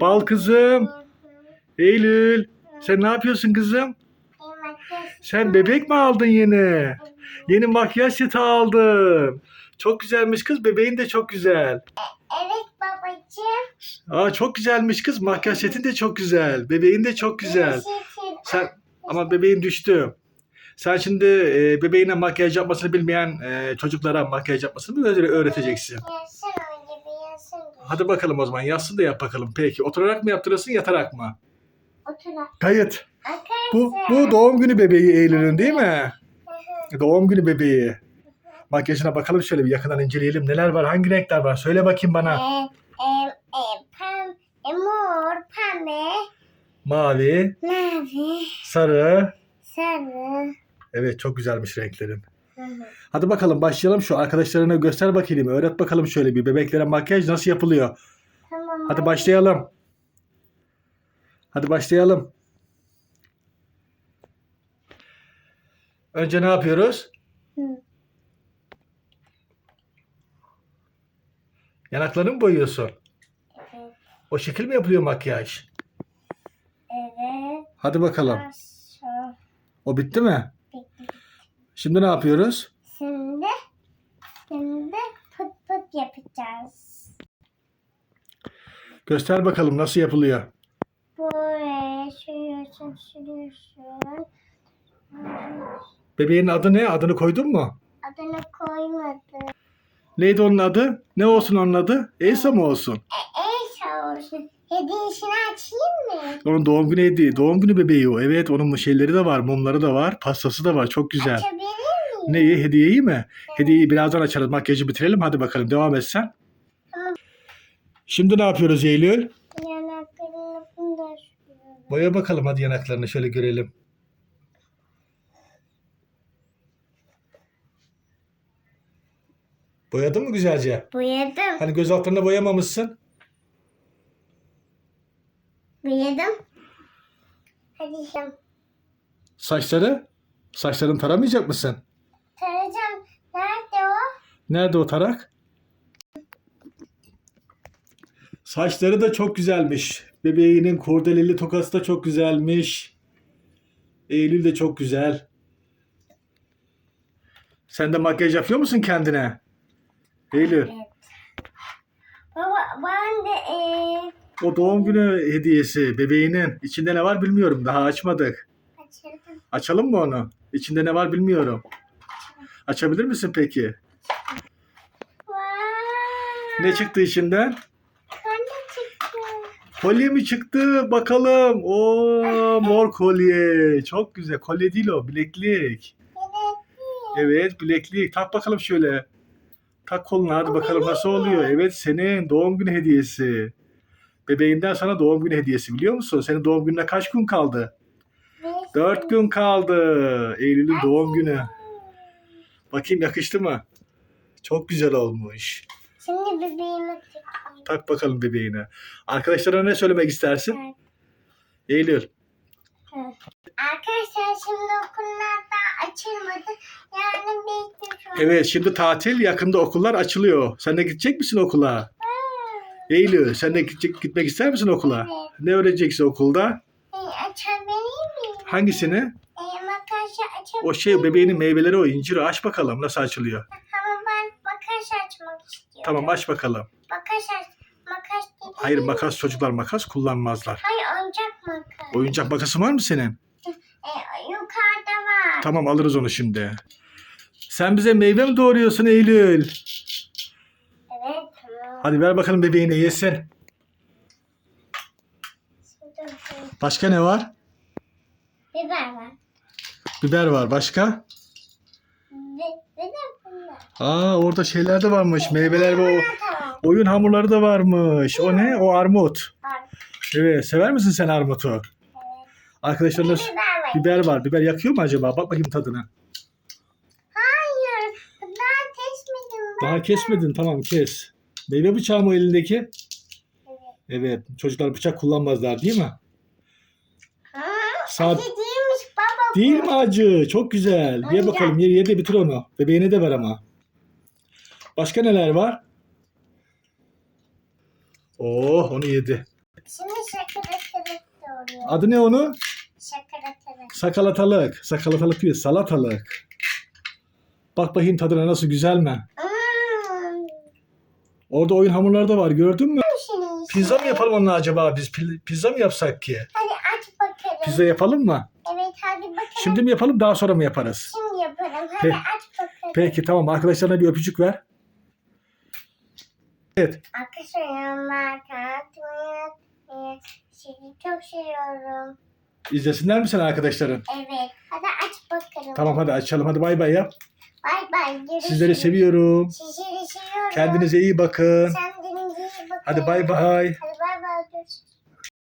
Bal kızım. Eylül. Sen ne yapıyorsun kızım? Sen bebek mi aldın yeni? Yeni makyaj seti aldın. Çok güzelmiş kız. Bebeğin de çok güzel. Evet babacığım. Aa çok güzelmiş kız. Makyaj setin de çok güzel. Bebeğin de çok güzel. Sen ama bebeğin düştü. Sen şimdi e, bebeğine makyaj yapmasını bilmeyen e, çocuklara makyaj yapmasını mı öyle öğreteceksin? Hadi bakalım o zaman. Yatsın da yap bakalım. Peki. Oturarak mı yaptırırsın yatarak mı? Otur. Kayıt. Arkadaşlar. Bu, bu doğum günü bebeği Eylül'ün değil mi? Doğum günü bebeği. Makyajına bakalım şöyle bir yakından inceleyelim. Neler var? Hangi renkler var? Söyle bakayım bana. E, e, e, pem, e, mor, pembe, Mavi, mavi, sarı. sarı. Evet çok güzelmiş renklerin. Hadi bakalım başlayalım şu arkadaşlarına göster bakayım. Öğret bakalım şöyle bir bebeklere makyaj nasıl yapılıyor. Tamam. Hadi başlayalım. Hadi başlayalım. Önce ne yapıyoruz? Hı. Yanaklarını mı boyuyorsun? Evet. O şekil mi yapılıyor makyaj? Evet. Hadi bakalım. Aşağı. O bitti mi? Şimdi ne yapıyoruz? Şimdi, şimdi pıt pıt yapacağız. Göster bakalım nasıl yapılıyor. Böyle sürüyorsun, sürüyorsun. Bebeğin adı ne? Adını koydun mu? Adını koymadım. Neydi onun adı? Ne olsun onun adı? Elsa mı olsun? E, ey sağ Hediyesini açayım mı? Onun doğum günü hediye. Doğum günü bebeği o. Evet onun şeyleri de var. Mumları da var. Pastası da var. Çok güzel. Açabilir miyim? Neyi? Hediyeyi mi? Hediyeyi birazdan açarız. Makyajı bitirelim. Hadi bakalım. Devam et sen. Tamam. Şimdi ne yapıyoruz Eylül? Yanaklarını sürüyorum. Boya bakalım hadi yanaklarını şöyle görelim. Boyadın mı güzelce? Boyadım. Hani göz altlarına boyamamışsın. Boyadım. Hadi Saçları? Saçlarını taramayacak mısın? tarayacağım. Nerede o? Nerede o tarak? Saçları da çok güzelmiş. Bebeğinin kurdeleli tokası da çok güzelmiş. Eylül de çok güzel. Sen de makyaj yapıyor musun kendine? Eylül. Evet. Baba ben de eee O doğum günü hediyesi bebeğinin. içinde ne var bilmiyorum. Daha açmadık. kaçırdım. Açalım mı onu? İçinde ne var bilmiyorum. Açabilir misin peki? Ne çıktı içinden? Kolye mi çıktı? Bakalım. Oo mor kolye. Çok güzel. Kolye değil o. Bileklik. Evet bileklik. Tak bakalım şöyle. Tak koluna hadi bakalım nasıl oluyor. Evet senin doğum günü hediyesi. Bebeğinden sana doğum günü hediyesi biliyor musun? Senin doğum gününe kaç gün kaldı? Dört gün kaldı. Eylül'ün doğum günü. Bakayım yakıştı mı? Çok güzel olmuş. Şimdi bebeğime takayım. Tak bakalım bebeğine. Arkadaşlarına ne söylemek istersin? Evet. Eylül. Arkadaşlar şimdi okullar daha açılmadı. Yani bekliyorum. Evet şimdi tatil yakında okullar açılıyor. Sen de gidecek misin okula? Eylül sen de gidecek, gitmek ister misin okula? Evet. Ne öğreneceksin okulda? E, açabilir miyim? Hangisini? E, makası açabilir O şey bebeğinin meyveleri o inciri aç bakalım nasıl açılıyor. Ama ben makas açmak istiyorum. Tamam aç bakalım. Makas aç. Makas değil. Hayır makas çocuklar makas kullanmazlar. Hayır oyuncak makas. Oyuncak makası var mı senin? E, yukarıda var. Tamam alırız onu şimdi. Sen bize meyve mi doğuruyorsun Eylül? Hadi ver bakalım bebeğine yesin. Başka ne var? biber var. Biber var. Başka? Aa orada şeyler de varmış. Meyveler ve o oyun hamurları da varmış. O ne? O armut. Evet. Sever misin sen armutu? Evet. Arkadaşlarına Biber var. biber var. Biber yakıyor mu acaba? Bak bakayım tadına. Hayır. Daha kesmedim. Daha kesmedin. Tamam kes. Meyve bıçağı mı elindeki? Evet. Evet. Çocuklar bıçak kullanmazlar değil mi? Ha, Sağ... acı değilmiş baba. bu. Değil mi acı? Çok güzel. Ye bakalım. Ye, ye de bitir onu. Bebeğine de ver ama. Başka neler var? Oh onu yedi. Şimdi doğruyor. Adı ne onun? Şakaratalık. Sakalatalık. Sakalatalık değil, salatalık. Bak bakayım tadına nasıl güzel mi? Orada oyun hamurları da var gördün mü? Pizza mı yapalım onunla acaba biz? Pizza mı yapsak ki? Hadi aç bakalım. Pizza yapalım mı? Evet hadi bakalım. Şimdi mi yapalım daha sonra mı yaparız? Şimdi yapalım. Hadi Pe- aç bakalım. Peki tamam arkadaşlarına bir öpücük ver. Evet. Arkadaşlarım ben tanıtmayı sizi çok seviyorum. İzlesinler mi seni arkadaşların? Evet. Hadi aç bakalım. Tamam hadi açalım hadi bay bay yap. Bay bay. Görüşürüz. Sizleri seviyorum. Sizleri seviyorum. Kendinize iyi bakın. Kendinize iyi bakın. Hadi bay bay. Hadi